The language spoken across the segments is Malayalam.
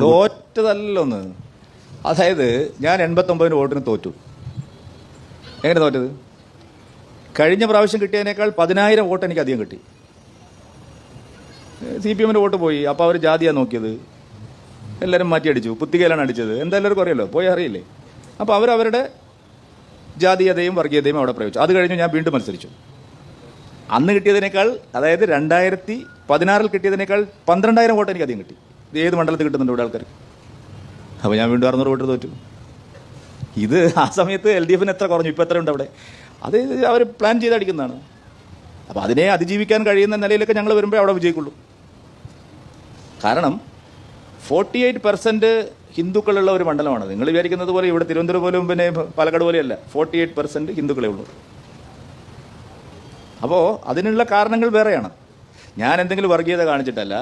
തോറ്റതല്ലോ ഒന്ന് അതായത് ഞാൻ എൺപത്തൊമ്പതിന് വോട്ടിന് തോറ്റു. എങ്ങനെ തോറ്റത്? കഴിഞ്ഞ പ്രാവശ്യം കിട്ടിയതിനേക്കാൾ പതിനായിരം വോട്ട് എനിക്ക് അധികം കിട്ടി. സി പി എമ്മിന്റെ വോട്ട് പോയി. അപ്പോൾ അവർ ജാതിയാണ് നോക്കിയത്. എല്ലാവരും മാറ്റി അടിച്ചു പുത്തികയിലാണ് അടിച്ചത്. എന്തെല്ലാവർക്കും അറിയല്ലോ പോയി അറിയില്ലേ? അപ്പോൾ അവരവരുടെ ജാതീയതയും വർഗീയതയും അവിടെ പ്രയോഗിച്ചു. അത് കഴിഞ്ഞ് ഞാൻ വീണ്ടും മത്സരിച്ചു. അന്ന് കിട്ടിയതിനേക്കാൾ അതായത് രണ്ടായിരത്തി പതിനാറിൽ കിട്ടിയതിനേക്കാൾ പന്ത്രണ്ടായിരം വോട്ട് എനിക്ക് അധികം കിട്ടി. ഇത് ഏത് മണ്ഡലത്തിൽ കിട്ടുന്നുണ്ട് ഇവിടെ ആൾക്കാർക്ക്? അപ്പോൾ ഞാൻ വീണ്ടും അറുന്നൂറ് വോട്ട് തോറ്റു. ഇത് ആ സമയത്ത് എൽ ഡി എഫിന് എത്ര കുറഞ്ഞു? ഇപ്പോൾ എത്ര ഉണ്ട് അവിടെ? അത് അവർ പ്ലാൻ ചെയ്ത് അടിക്കുന്നതാണ് അപ്പോൾ അതിനെ അതിജീവിക്കാൻ കഴിയുന്ന നിലയിലൊക്കെ ഞങ്ങൾ വരുമ്പോൾ അവിടെ വിജയിക്കുള്ളൂ. കാരണം ഫോർട്ടി എയ്റ്റ് പെർസെന്റ് ഹിന്ദുക്കളുള്ള ഒരു മണ്ഡലമാണ്. നിങ്ങൾ വിചാരിക്കുന്നത് പോലെ ഇവിടെ തിരുവനന്തപുരം പോലും പിന്നെ പാലക്കാട് പോലെയല്ല. ഫോർട്ടി എയ്റ്റ് പെർസെന്റ് ഹിന്ദുക്കളേ ഉള്ളൂ. അപ്പോൾ അതിനുള്ള കാരണങ്ങൾ വേറെയാണ്. ഞാൻ എന്തെങ്കിലും വർഗീയത കാണിച്ചിട്ടല്ല.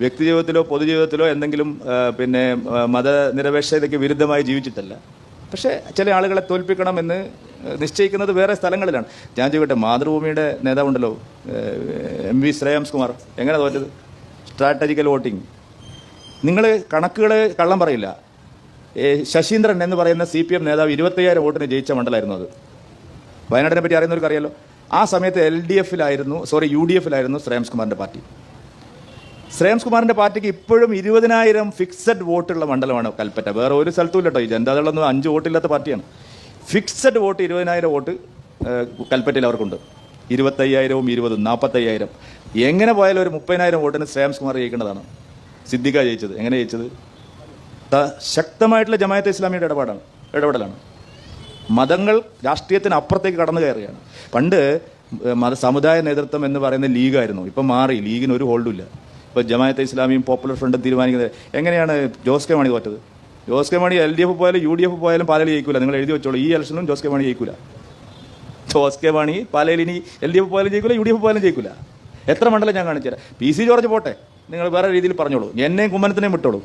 വ്യക്തിജീവിതത്തിലോ പൊതുജീവിതത്തിലോ എന്തെങ്കിലും പിന്നെ മതനിരപേക്ഷതയ്ക്ക് വിരുദ്ധമായി ജീവിച്ചിട്ടല്ല. പക്ഷേ ചില ആളുകളെ തോൽപ്പിക്കണമെന്ന് നിശ്ചയിക്കുന്നത് വേറെ സ്ഥലങ്ങളിലാണ്. ഞാൻ ചോദിക്കട്ടെ മാതൃഭൂമിയുടെ നേതാവുണ്ടല്ലോ എം വി ശ്രേയാംസ് കുമാർ. എങ്ങനെ തോറ്റത്? സ്ട്രാറ്റജിക്കൽ വോട്ടിംഗ് നിങ്ങൾ കണക്കുകൾ കള്ളം പറയില്ല. ശശീന്ദ്രൻ എന്ന് പറയുന്ന സി പി എം നേതാവ് ഇരുപത്തയ്യായിരം വോട്ടിന് ജയിച്ച മണ്ഡലമായിരുന്നു അത്. വയനാടിനെ പറ്റി അറിയുന്നവർക്ക് അറിയാലോ. ആ സമയത്ത് എൽ ഡി എഫിലായിരുന്നു സോറി യു ഡി എഫിലായിരുന്നു ശ്രേയാംസ് കുമാറിന്റെ പാർട്ടി. ശ്രേയംസ് കുമാറിന്റെ പാർട്ടിക്ക് ഇപ്പോഴും ഇരുപതിനായിരം ഫിക്സഡ് വോട്ടുള്ള മണ്ഡലമാണ് കൽപ്പറ്റ. വേറെ ഒരു സ്ഥലത്തും ഇല്ല ഈ ജനതാദളൊന്നും അഞ്ച് വോട്ടില്ലാത്ത പാർട്ടിയാണ്. ഫിക്സഡ് വോട്ട് ഇരുപതിനായിരം വോട്ട് കൽപ്പറ്റയിൽ അവർക്കുണ്ട്. ഇരുപത്തയ്യായിരവും ഇരുപതും നാൽപ്പത്തയ്യായിരം എങ്ങനെ പോയാലും ഒരു മുപ്പതിനായിരം വോട്ടിന് ശ്രേയംസ് കുമാർ ജയിക്കേണ്ടതാണ്. സിദ്ദിഖ ജയിച്ചത്. എങ്ങനെ ജയിച്ചത്? ശക്തമായിട്ടുള്ള ജമായത്ത് ഇസ്ലാമിയുടെ ഇടപാടാണ്. ഇടപെടലാണ്. മതങ്ങൾ രാഷ്ട്രീയത്തിന് അപ്പുറത്തേക്ക് കടന്നു കയറുകയാണ്. പണ്ട് മത സമുദായ നേതൃത്വം എന്ന് പറയുന്ന ലീഗായിരുന്നു. ഇപ്പം മാറി. ലീഗിന് ഒരു ഹോൾഡും ഇല്ല. ഇപ്പം ജമായത്തെ ഇസ്ലാമിയും പോപ്പുലർ ഫ്രണ്ടും തീരുമാനിക്കുന്നത് എങ്ങനെയാണ് ജോസ് കെ മാണി തോറ്റത്? Jose K Mani L D F പോയാലും യു ഡി എഫ് പോയാലും പാലയിൽ ജയിക്കൂല. നിങ്ങൾ എഴുതി വെച്ചോളൂ. ഈ ഇലക്ഷനും ജോസ് കെ മാണി ജയിക്കൂല. ജോസ് കെ മാണി പാലയിൽ ഇനി എൽ ഡി എഫ് പോയാലും ജയിക്കില്ല യു ഡി എഫ് പോയാലും ജയിക്കില്ല എത്ര മണ്ഡലം ഞാൻ കാണിച്ചു തരാം. പി സി ജോർജ് പോട്ടെ. നിങ്ങൾ വേറെ രീതിയിൽ പറഞ്ഞോളൂ. എന്നെയും കുമ്മനത്തിനെയും വിട്ടോളൂ.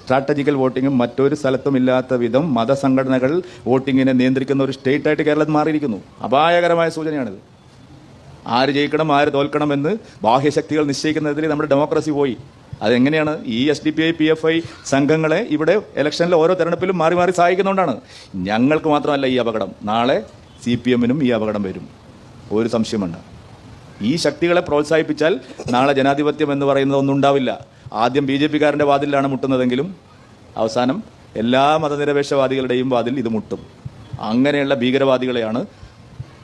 സ്ട്രാറ്റജിക്കൽ വോട്ടിങ്ങും മറ്റൊരു സ്ഥലത്തും ഇല്ലാത്ത വിധം മതസംഘടനകൾ വോട്ടിങ്ങിനെ നിയന്ത്രിക്കുന്ന ഒരു സ്റ്റേറ്റായിട്ട് കേരളത്തിൽ മാറിയിരിക്കുന്നു. അപായകരമായ സൂചനയാണിത്. ആര് ജയിക്കണം ആര് തോൽക്കണം എന്ന് ബാഹ്യശക്തികൾ നിശ്ചയിക്കുന്നതിൽ നമ്മുടെ ഡെമോക്രസി പോയി. അതെങ്ങനെയാണ്? ഈ S D P I P F I സംഘങ്ങളെ ഇവിടെ ഇലക്ഷനിലെ ഓരോ തെരഞ്ഞെടുപ്പിലും മാറി മാറി സഹായിക്കുന്നതുകൊണ്ടാണ് ഞങ്ങൾക്ക് മാത്രമല്ല ഈ അപകടം. നാളെ സി പി എമ്മിനും ഈ അപകടം വരും. ഒരു സംശയമുണ്ട് ഈ ശക്തികളെ പ്രോത്സാഹിപ്പിച്ചാൽ നാളെ ജനാധിപത്യം എന്ന് പറയുന്നത് ഒന്നും ഉണ്ടാവില്ല. ആദ്യം ബി ജെ പിക്കാരന്റെ വാതിലാണ് മുട്ടുന്നതെങ്കിലും അവസാനം എല്ലാ മതനിരപേക്ഷവാദികളുടെയും വാതിൽ ഇത് മുട്ടും. അങ്ങനെയുള്ള ഭീകരവാദികളെയാണ്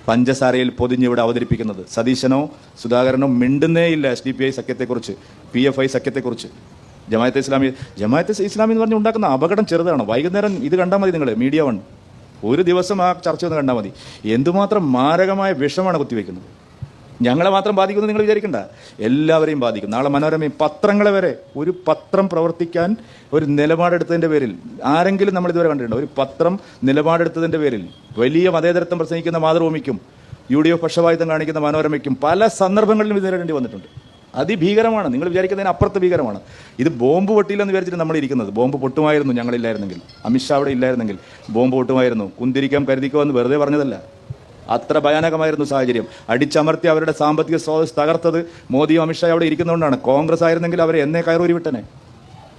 പഞ്ചസാരയിൽ പൊതിഞ്ഞിവിടെ അവതരിപ്പിക്കുന്നത്. സതീശനോ സുധാകരനോ മിണ്ടുന്നേയില്ല എസ് ഡി പി ഐ സഖ്യത്തെക്കുറിച്ച് പി എഫ് ഐ സഖ്യത്തെക്കുറിച്ച്. ജമായത്തെ ഇസ്ലാമി ജമായത്തെ ഇസ്ലാമി എന്ന് പറഞ്ഞ് ഉണ്ടാക്കുന്ന അപകടം ചെറുതാണ്? വൈകുന്നേരം ഇത് കണ്ടാൽ മതി നിങ്ങൾ മീഡിയ വൺ. ഒരു ദിവസം ആ ചർച്ച ഒന്ന് കണ്ടാൽ മതി. എന്തുമാത്രം മാരകമായ വിഷമാണ് കുത്തിവെക്കുന്നത്? ഞങ്ങളെ മാത്രം ബാധിക്കുമെന്ന് നിങ്ങൾ വിചാരിക്കണ്ട. എല്ലാവരെയും ബാധിക്കും. നാളെ മനോരമയും പത്രങ്ങളെ വരെ ഒരു പത്രം പ്രവർത്തിക്കാൻ ഒരു നിലപാടെടുത്തതിന്റെ പേരിൽ ആരെങ്കിലും നമ്മൾ ഇതുവരെ കണ്ടിട്ടുണ്ടോ? ഒരു പത്രം നിലപാടെടുത്തതിന്റെ പേരിൽ വലിയ മതേതരത്വം പ്രസംഗിക്കുന്ന മാതൃഭൂമിക്കും യു ഡി എഫ് പക്ഷപാതിത്വം കാണിക്കുന്ന മനോരമയ്ക്കും പല സന്ദർഭങ്ങളിലും ഇത് നേരിടേണ്ടി വന്നിട്ടുണ്ട്. അതിഭീകരമാണ്. നിങ്ങൾ വിചാരിക്കുന്നതിന് അപ്പുറത്ത് ഭീകരമാണ്. ഇത് ബോംബ് പൊട്ടിയില്ലെന്ന് വിചാരിച്ചിട്ട് നമ്മൾ ഇരിക്കുന്നത്. ബോംബ് പൊട്ടുമായിരുന്നു ഞങ്ങളില്ലായിരുന്നെങ്കിൽ അമിത്ഷാ അവിടെ ഇല്ലായിരുന്നെങ്കിൽ. ബോംബ് പൊട്ടുമായിരുന്നു. കുന്തിരിക്കാം കരുതിക്കോ എന്ന് വെറുതെ പറഞ്ഞതല്ല. അത്ര ഭയാനകമായിരുന്നു സാഹചര്യം. അടിച്ചമർത്തി അവരുടെ സാമ്പത്തിക സ്രോതസ് തകർത്തത് മോദിയും അമിത്ഷാ അവിടെ ഇരിക്കുന്നതുകൊണ്ടാണ്. കോൺഗ്രസ് ആയിരുന്നെങ്കിൽ അവരെ എന്നേ കയറൂരി വിട്ടനെ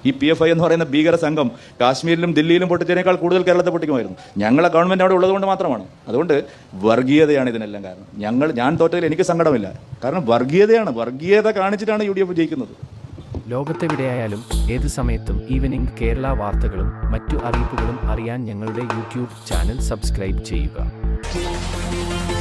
ഈ പി എഫ് ഐ എന്ന് പറയുന്ന ഭീകര സംഘം കാശ്മീരിലും ദില്ലിയിലും പൊട്ടിച്ചതിനേക്കാൾ കൂടുതൽ കേരളത്തെ പൊട്ടിക്കുമായിരുന്നു. ഞങ്ങളെ ഗവൺമെന്റ് അവിടെ ഉള്ളതുകൊണ്ട് മാത്രമാണ്. അതുകൊണ്ട് വർഗീയതയാണ് ഇതിനെല്ലാം കാരണം. ഞങ്ങൾ ഞാൻ തോറ്റതിൽ എനിക്ക് സങ്കടമില്ല. കാരണം വർഗീയതയാണ്. വർഗീയത കാണിച്ചിട്ടാണ് യു ഡി എഫ് ജയിക്കുന്നത്. ലോകത്തെവിടെയായാലും ഏത് സമയത്തും ഈവനിംഗ് കേരള വാർത്തകളും മറ്റു അറിയിപ്പുകളും അറിയാൻ ഞങ്ങളുടെ യൂട്യൂബ് ചാനൽ സബ്സ്ക്രൈബ് ചെയ്യുക. Música